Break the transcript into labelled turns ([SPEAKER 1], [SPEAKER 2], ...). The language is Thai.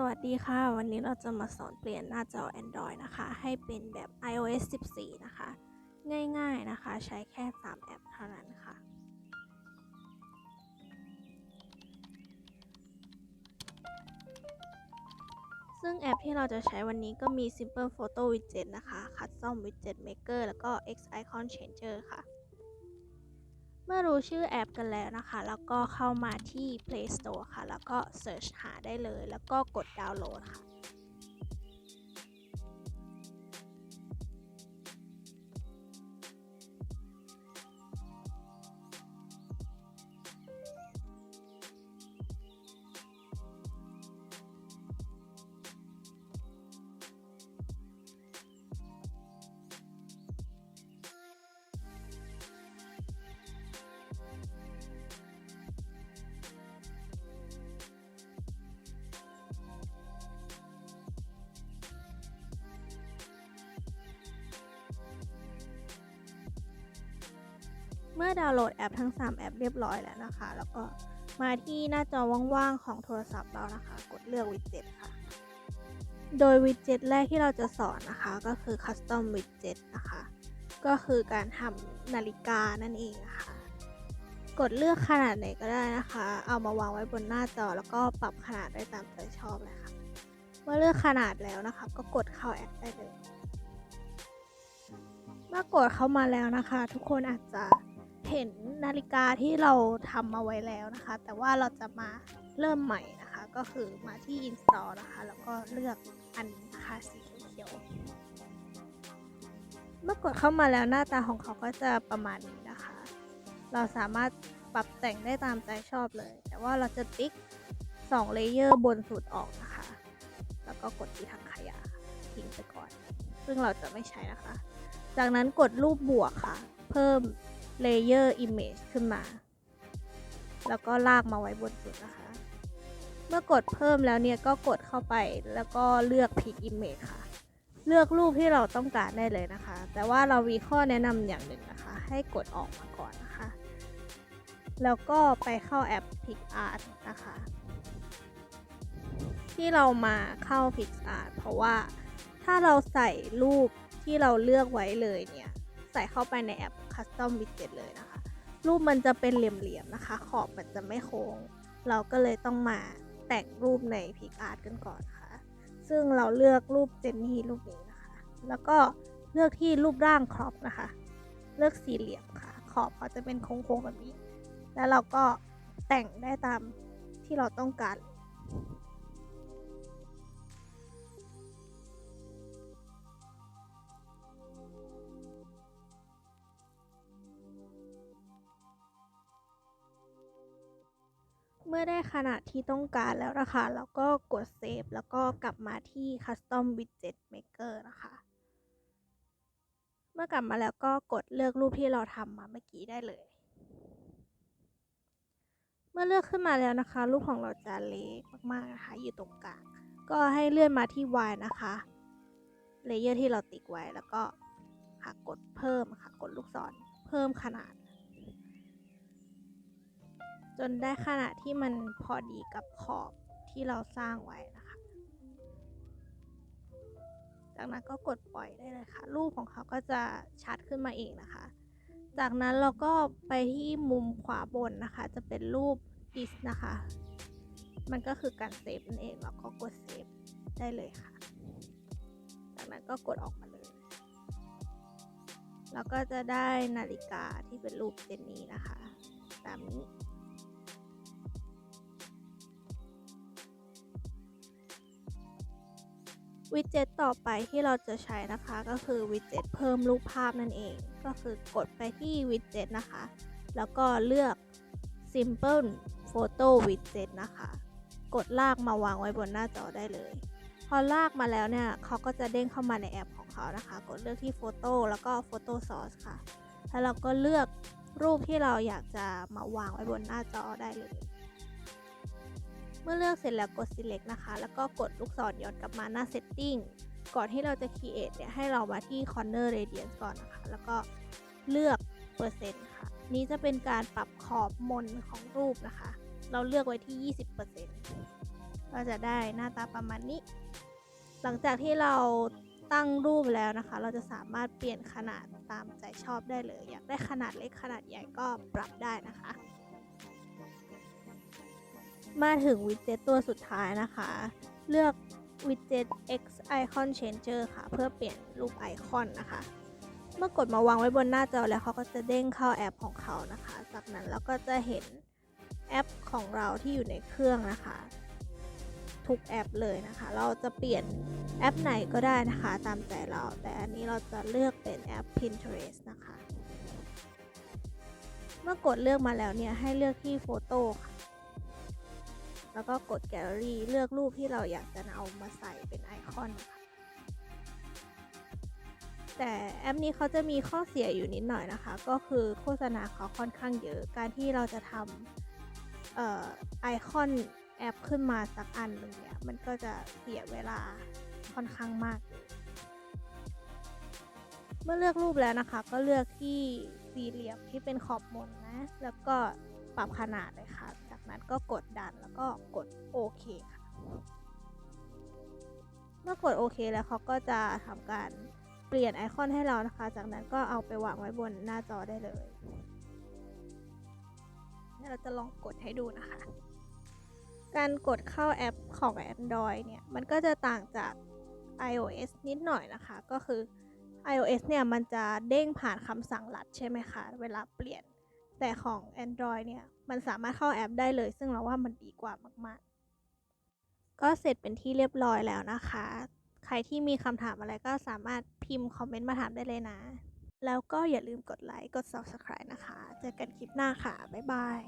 [SPEAKER 1] สวัสดีค่ะ วันนี้เราจะมาสอนเปลี่ยนหน้าจอ Android นะคะ ให้เป็นแบบ iOS 14 นะคะ ง่ายๆนะคะ ใช้แค่ 3 แอปเท่านั้นค่ะ ซึ่งแอปที่เราจะใช้วันนี้ก็มี Simple Photo Widget นะคะ Custom Widget Maker แล้วก็ X Icon Changer ค่ะ เมื่อรู้ชื่อแอปกันแล้วนะคะ แล้วก็เข้ามาที่ Play Store ค่ะ แล้วก็ Search หาได้เลย แล้วก็กดดาวน์โหลดค่ะ เมื่อดาวน์โหลดแอปทั้ง 3 แอปเรียบร้อยแล้วนะคะ แล้วก็มาที่หน้าจอว่างๆของโทรศัพท์เรานะคะ กดเลือกวิดเจ็ตค่ะ โดยวิดเจ็ตแรกที่เราจะสอนนะคะก็คือ Custom Widget นะคะ ก็คือการทำนาฬิกานั่นเองนะคะกดเลือกขนาดไหนก็ได้นะคะ เอามาวางไว้บนหน้าจอแล้วก็ปรับขนาดได้ตามใจชอบเลยค่ะ เมื่อเลือกขนาดแล้วนะคะ ก็กดเข้าแอปได้เลย เมื่อกดเข้ามาแล้วนะคะ ทุกคนอาจจะ เห็นนาฬิกาที่เราทำมาไว้แล้วนะคะ แต่ว่าเราจะมาเริ่มใหม่นะคะ ก็คือมาที่ install นะคะ แล้วก็เลือกอันนะคะสีเขียว เมื่อกดเข้ามาแล้วหน้าตาของเขาก็จะประมาณนี้นะคะ เราสามารถปรับแต่งได้ตามใจชอบเลย แต่ว่าเราจะติ๊ก2เลเยอร์บนสุดออกนะคะ แล้วก็กดที่ถังขยะทิ้งไปก่อน ซึ่งเราจะไม่ใช้นะคะ จากนั้นกดรูปบวกค่ะ เพิ่ม Layer Image ขึ้นมา แล้วก็ลากมาไว้บนสุดนะคะ เมื่อกดเพิ่มแล้วเนี่ยก็กดเข้าไปแล้วก็เลือก Pick Image ค่ะ เลือกรูปที่เราต้องการได้เลยนะคะ แต่ว่าเรามีข้อแนะนำอย่างหนึ่งนะคะ ให้กดออกมาก่อนนะคะ แล้วก็ไปเข้าแอป Pick Art นะคะ ที่เรามาเข้า Pick Art เพราะว่าถ้าเราใส่รูปที่เราเลือกไว้เลยเนี่ย ใส่เข้าไปในแอป Custom Widget เลยนะคะ รูปมันจะเป็นเหลี่ยมๆนะคะ ขอบมันจะไม่โค้ง เราก็เลยต้องมาแต่งรูปใน Pic Art กันก่อนค่ะ ซึ่งเราเลือกรูปเจนนี่รูปนี้นะคะ แล้วก็เลือกที่รูปร่างครอปนะคะ เลือกสี่เหลี่ยมค่ะ ขอบเขาจะเป็นโค้งๆแบบนี้ แล้วเราก็แต่งได้ตามที่เราต้องการ มื่อได้ขนาดที่ต้องการแล้วนะคะเราก็กดเซฟแล้วก็กลับมาที่ Custom Widget Maker นะคะ เมื่อกลับมาแล้วก็กดเลือกรูปที่เราทำมาเมื่อกี้ได้เลย เมื่อเลือกขึ้นมาแล้วนะคะ รูปของเราจะเล็กมากๆนะคะอยู่ตรงกลางก็ให้เลื่อนมาที่ Y นะคะเลเยอร์ที่เราติ๊กไว้แล้วก็ค่ะกดเพิ่มค่ะกดลูกศรเพิ่มขนาด จนได้ขนาดที่มันพอดีกับขอบที่เราสร้างไว้นะคะ จากนั้นก็กดปล่อยได้เลยค่ะ รูปของเขาก็จะชัดขึ้นมาเองนะคะ จากนั้นเราก็ไปที่มุมขวาบนนะคะ จะเป็นรูป is นะคะ มันก็คือการเซฟนั่นเองเราก็กดเซฟได้เลยค่ะ จากนั้นก็กดออกมาเลย แล้วก็จะได้นาฬิกาที่เป็นรูปเจนนี้นะคะ ตามนี้ วิดเจ็ตต่อไปที่เราจะใช้นะคะก็คือวิดเจ็ตเพิ่มรูปภาพนั่นเอง ก็คือกดไปที่วิดเจ็ตนะคะ แล้วก็เลือก Simple Photo Widget นะคะ กดลากมาวางไว้บนหน้าจอได้เลย พอลากมาแล้วเนี่ยเขาก็จะเด้งเข้ามาในแอปของเขานะคะ กดเลือกที่ Photo แล้วก็ Photo Source ค่ะ แล้วเราก็เลือกรูปที่เราอยากจะมาวางไว้บนหน้าจอได้เลย มื่อเลือกเสร็จแล้วกด select นะคะ แล้วก็กดลูกศรย้อนกลับมาหน้า setting ก่อนที่เราจะ create เนี่ยให้เรามาที่ corner radius ก่อนนะคะ แล้วก็เลือกเปอร์เซ็นต์ค่ะ นี้จะเป็นการปรับขอบมนของรูปนะคะ เราเลือกไว้ที่ 20%ก็จะได้หน้าตาประมาณนี้ หลังจากที่เราตั้งรูปแล้วนะคะ เราจะสามารถเปลี่ยนขนาดตามใจชอบได้เลย อยากได้ขนาดเล็กขนาดใหญ่ก็ปรับได้นะคะ มาถึงวิดเจ็ตตัวสุดท้ายนะคะ เลือกวิดเจ็ต X Icon Changer ค่ะ เพื่อเปลี่ยนรูปไอคอนนะคะ เมื่อกดมาวางไว้บนหน้าจอแล้วเขาก็จะเด้งเข้าแอปของเขานะคะ จากนั้นเราก็จะเห็นแอปของเราที่อยู่ในเครื่องนะคะ ทุกแอปเลยนะคะ เราจะเปลี่ยนแอปไหนก็ได้นะคะ ตามใจเรา แต่อันนี้เราจะเลือกเป็นแอป Pinterest นะคะ เมื่อกดเลือกมาแล้วเนี่ยให้เลือกที่โฟโต้ค่ะ แล้วก็กดแกลเลอรี่เลือกรูปที่เราอยากจะเอามาใส่เป็นไอคอนค่ะแต่แอปนี้เขาจะมีข้อเสียอยู่นิดหน่อยนะคะ ก็คือโฆษณาเขาค่อนข้างเยอะการที่เราจะทำออไอคอนแอปขึ้นมาสักอันหนึ่งเนี่ยมันก็จะเสียเวลาค่อนข้างมาก เมื่อเลือกรูปแล้วนะคะ ก็เลือกที่สี่เหลี่ยมที่เป็นขอบบนนะ แล้วก็ ปรับขนาดเลยค่ะ จากนั้นก็กดดันแล้วก็กดโอเคค่ะ เมื่อกดโอเคแล้วเขาก็จะทำการเปลี่ยนไอคอนให้เรานะคะ จากนั้นก็เอาไปวางไว้บนหน้าจอได้เลยเดี๋ยวเราจะลองกดให้ดูนะคะ การกดเข้าแอปของ Android เนี่ย มันก็จะต่างจาก iOS นิดหน่อยนะคะ ก็คือ iOS เนี่ย มันจะเด้งผ่านคำสั่งลัดใช่ไหมคะ เวลาเปลี่ยน แต่ของ Android เนี่ย มันสามารถเข้าแอปได้เลย ซึ่งเราว่ามันดีกว่ามากๆ ก็เสร็จเป็นที่เรียบร้อยแล้วนะคะ ใครที่มีคำถามอะไรก็สามารถพิมพ์คอมเมนต์มาถามได้เลยนะ แล้วก็อย่าลืมกดไลค์ กด Subscribe นะคะ เจอกันคลิปหน้าค่ะ บ๊ายบาย